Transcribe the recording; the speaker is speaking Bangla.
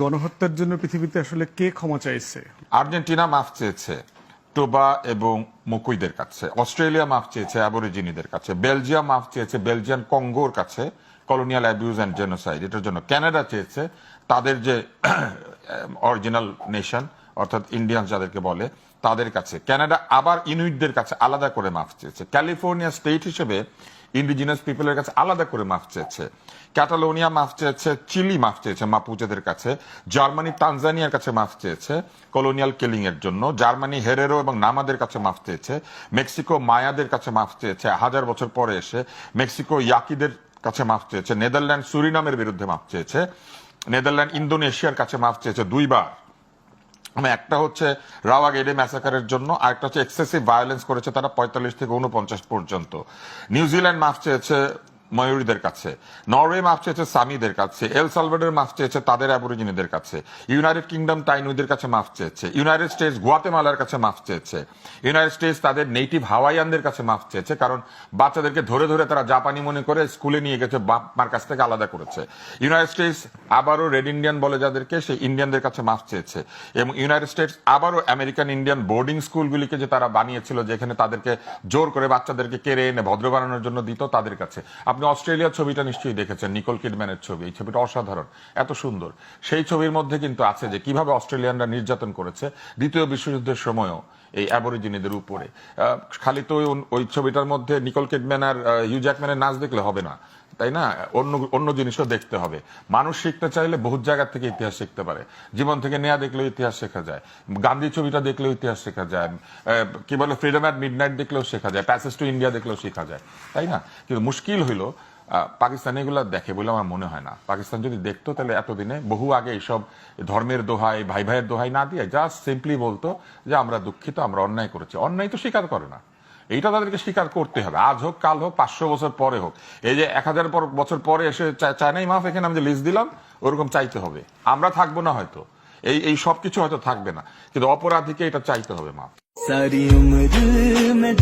গণহত্যার জন্য পৃথিবীতে আসলে কে ক্ষমা চাইছে? আর্জেন্টিনা মাফ চেয়েছে টোবা এবং মকুইদের কাছে, অস্ট্রেলিয়া মাফ চেয়েছে অ্যাবরিজিনিদের কাছে, বেলজিয়াম মাফ চেয়েছে, বেলজিয়ান কঙ্গোর কাছে, কলোনিয়াল অ্যাবিউজ অ্যান্ড জেনোসাইড, এটার জন্য ক্যানাডা চেয়েছে, তাদের যে অরিজিনাল নেশন অর্থাৎ ইন্ডিয়ান যাদেরকে বলে, তাদের কাছে। ক্যানাডা আবার ইনুইটদের কাছে আলাদা করে মাফ চেয়েছে। ক্যালিফোর্নিয়া স্টেট হিসেবে ইন্ডিজিনাস পিপলের কাছে আলাদা করে মাফ চেয়েছে। ক্যাটালোনিয়া মাফ চেয়েছে চিলি মাফ চেয়েছে মাপুচেদের কাছে। জার্মানি তানজানিয়ার কাছে মাফ চেয়েছে কলোনিয়াল কিলিং এর জন্য। জার্মানি হেরেরো এবং নামাদের কাছে মাফ চেয়েছে। মেক্সিকো মায়াদের কাছে মাফ চেয়েছে। হাজার বছর পরে এসে মেক্সিকো ইয়াকিদের কাছে মাফ চেয়েছে। নেদারল্যান্ড সুরিনামের বিরুদ্ধে মাফ চেয়েছে। নেদারল্যান্ড ইন্দোনেশিয়ার কাছে মাফ চেয়েছে দুইবার। একটা হচ্ছে রাওয়া গেডে ম্যাসাকারের জন্য, আরেকটা হচ্ছে এক্সেসিভ ভায়োলেন্স করেছে তারা পঁয়তাল্লিশ থেকে উনপঞ্চাশ পর্যন্ত। নিউজিল্যান্ড মাফ চেয়েছে ময়ূরীদের কাছে, নরওয়ে মাফ চেয়েছে সামিদের কাছে, এল সালভাডোর মাফ চেয়েছে তাদের অ্যাবরিজিনিদের কাছে, ইউনাইটেড কিংডম টাইনুইদের কাছে মাফ চেয়েছে, ইউনাইটেড স্টেটস গুয়াতেমালার কাছে মাফ চেয়েছে, ইউনাইটেড স্টেটস তাদের নেটিভ হাওয়াইয়ানদের কাছে মাফ চেয়েছে, কারণ বাচ্চাদেরকে ধরে ধরে তারা জাপানি মনে করে স্কুলে নিয়ে গেছে বাপ মার কাছ থেকে আলাদা করেছে। ইউনাইটেড স্টেটস আবারও রেড ইন্ডিয়ান বলে যাদেরকে, সেই ইন্ডিয়ানদের কাছে মাফ চেয়েছে। এবং ইউনাইটেড স্টেটস আবারও আমেরিকান ইন্ডিয়ান বোর্ডিং স্কুলগুলিকে যে তারা বানিয়েছিল, যেখানে তাদেরকে জোর করে বাচ্চাদেরকে কেড়ে এনে ভদ্র বানানোর জন্য দিত তাদের কাছে। আপনি অস্ট্রেলিয়ার ছবিটা নিশ্চয়ই দেখেছেন, নিকোল কিডম্যানের ছবি। এই ছবিটা অসাধারণ, এত সুন্দর। সেই ছবির মধ্যে কিন্তু আছে যে, কীভাবে অস্ট্রেলিয়ানরা নির্যাতন করেছে, দ্বিতীয় বিশ্বযুদ্ধের সময়ও। এই অ্যাবরিজিনিদের উপরে। খালি তো ওই- ছবিটার মধ্যে নিকোল কিডম্যান আর হিউ জ্যাকম্যানের নাচ দেখলে হবে না, তাই না? অন্য অন্য জিনিসও দেখতে হবে। মানুষ শিখতে চাইলে বহু জায়গা থেকে ইতিহাস শিখতে পারে। জীবন থেকে নেয়া দেখলেও ইতিহাস শেখা যায়। গান্ধী ছবিটা দেখলেও ইতিহাস শেখা যায়। কি বলে ফ্রিডম অ্যাট মিড নাইট দেখলেও শেখা যায়। প্যাসেজ টু ইন্ডিয়া দেখলেও শেখা যায়। তাই না? কিন্তু মুশকিল হইল পাকিস্তান এগুলো দেখে বলে আমার মনে হয় না। পাকিস্তান যদি দেখতো, তাহলে এতদিনে বহু আগে এইসব ধর্মের দোহাই ভাই ভাইয়ের দোহাই না দিয়ে জাস্ট সিম্পলি বলতো যে আমরা দুঃখিত, আমরা অন্যায় করেছি। অন্যায় তো স্বীকার করে না। এইটা তাদেরকে স্বীকার করতে হবে। আজ হোক, কাল হোক, পাঁচশো বছর পরে হোক। এই যে এক হাজার বছর পরে এসে চায়নাই মাফ, এখানে আমি যে লিস্ট দিলাম, ওরকম চাইতে হবে। আমরা থাকব না হয়তো। এই এই সব কিছু হয়তো থাকবে না। কিন্তু অপরাধীকে এটা চাইতে হবে মাফ। সারি উমর মে